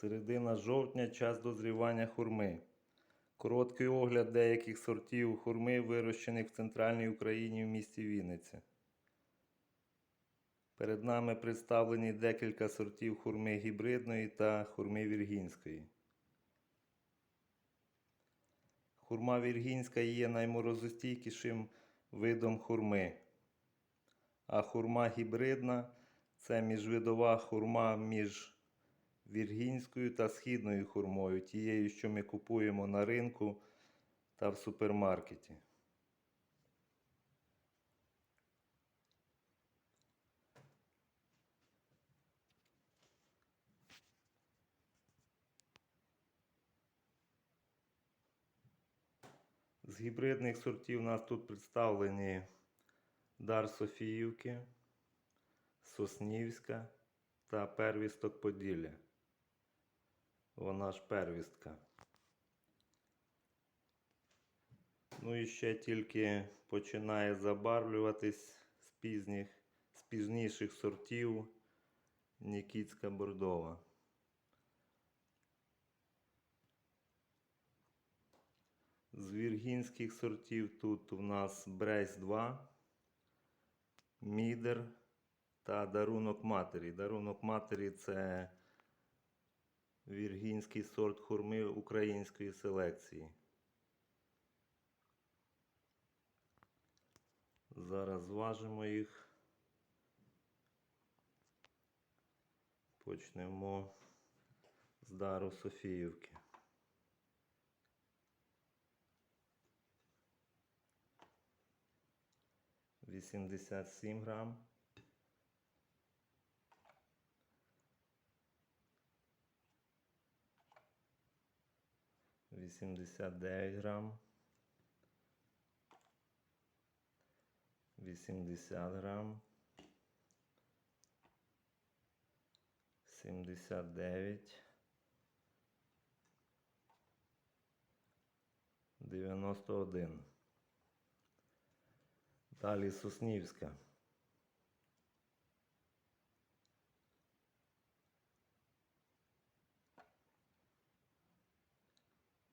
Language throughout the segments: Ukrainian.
Середина жовтня час дозрівання хурми. Короткий огляд деяких сортів хурми, вирощених в центральній Україні в місті Вінниця. Перед нами представлені декілька сортів хурми гібридної та хурми віргінської. Хурма віргінська є найморозостійкішим видом хурми. А хурма гібридна це міжвидова хурма між віргінською та східною хурмою, тією, що ми купуємо на ринку та в супермаркеті. З гібридних сортів у нас тут представлені Дар Софіївки, Соснівська та первісток Поділля. Вона ж первістка. Ну і ще тільки починає забарвлюватись з пізніх, з пізніших сортів Нікітська бордова. З віргінських сортів тут у нас Брейс 2, Мідер та Дарунок Матері. Дарунок Матері це віргінський сорт хурми української селекції. Зараз зважимо їх. Почнемо з Дару Софіївки. Вісімдесят сім грам. Вісімдесят дев'ять грам. Вісімдесят грам. Сімдесят дев'ять. Дев'яносто один. Далі Соснівська.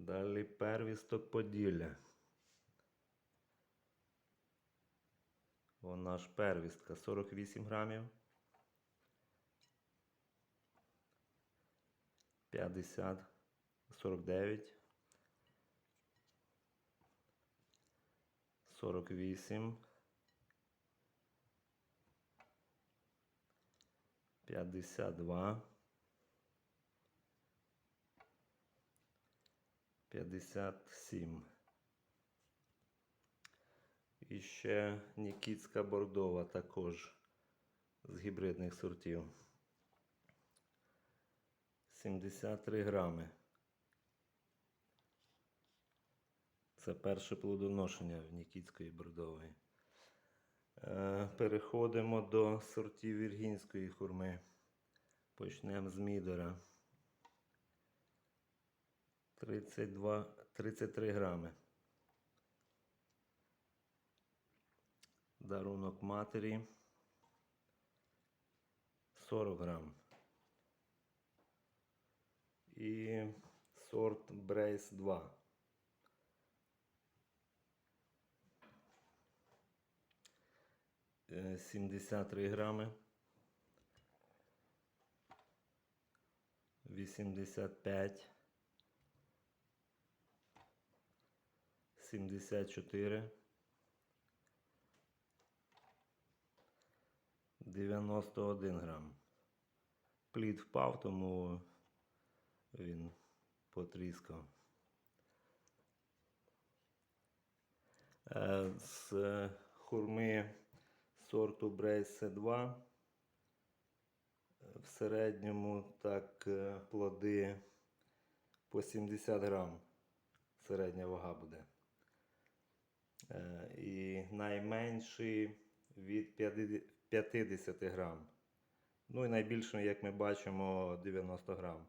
Далі первісток Поділля. Вона ж первістка. 48 грамів. 50, 49, 48, 52, 57. І ще Нікітська бордова також з гібридних сортів. 73 грами. Це перше плодоношення в Нікітської бордової. Е, Переходимо до сортів віргінської хурми. Почнемо з мідора. 32, 33 грами. Дарунок матері 40 грам. І сорт Брейс 2. Е, 73 грами. 85. 74. 91 грам. Плід впав, тому він потріскав. Е, З хурми сорту Брейс 2 В середньому так е, плоди по 70 грам. Середня вага буде. Е, І найменший від 50 грам. Ну і найбільший, як ми бачимо, 90 грам.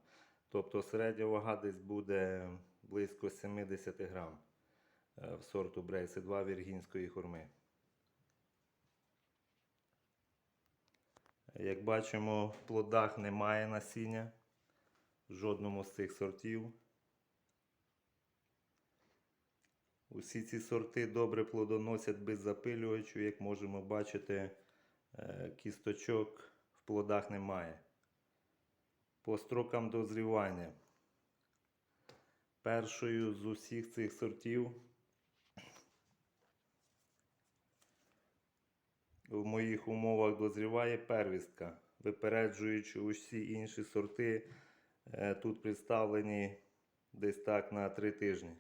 Тобто середня вага десь буде близько 70 грам е, в сорту Брейси 2 віргінської хурми. Як бачимо, в плодах немає насіння в жодному з цих сортів. Усі ці сорти добре плодоносять без запилювачу, як можемо бачити, е, кісточок в плодах немає. По строкам дозрівання. Першою з усіх цих сортів в моїх умовах дозріває первістка, випереджуючи усі інші сорти, е, тут представлені десь так на 3 тижні.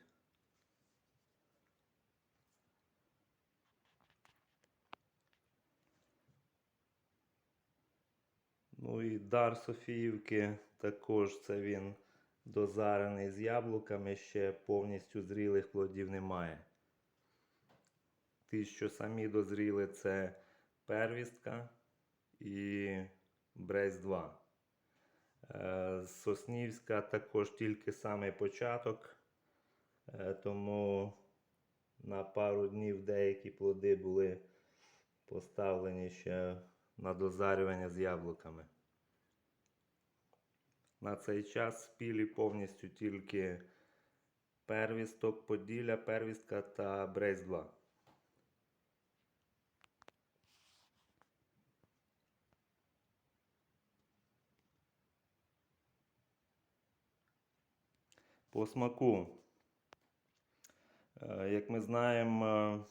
Ну і дар Софіївки також це він дозарений з яблуками, ще повністю зрілих плодів немає. Ті, що самі дозріли, це первістка і Брейс 2. Е, Соснівська також тільки самий початок, е, тому на пару днів деякі плоди були поставлені ще на дозарювання з яблуками. На цей час спілі повністю тільки первісток, поділля, первістка та Брейс 2. По смаку. Е, Як ми знаємо,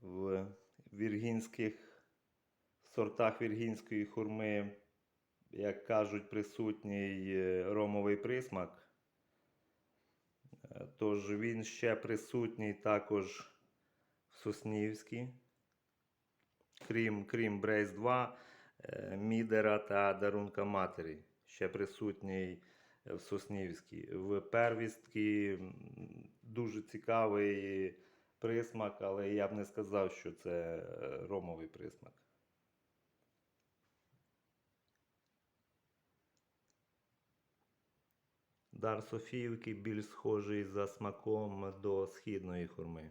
в віргінських сортах віргінської хурми, як кажуть, присутній е, ромовий присмак. Е, Тож він ще присутній також в Соснівській. Крім, крім Брейс 2, е, Мідера та Дарунка Матері. Ще присутній в Соснівській. В первістки дуже цікавий присмак, але я б не сказав, що це ромовий присмак. Дар Софіївки більш схожий за смаком до східної хурми.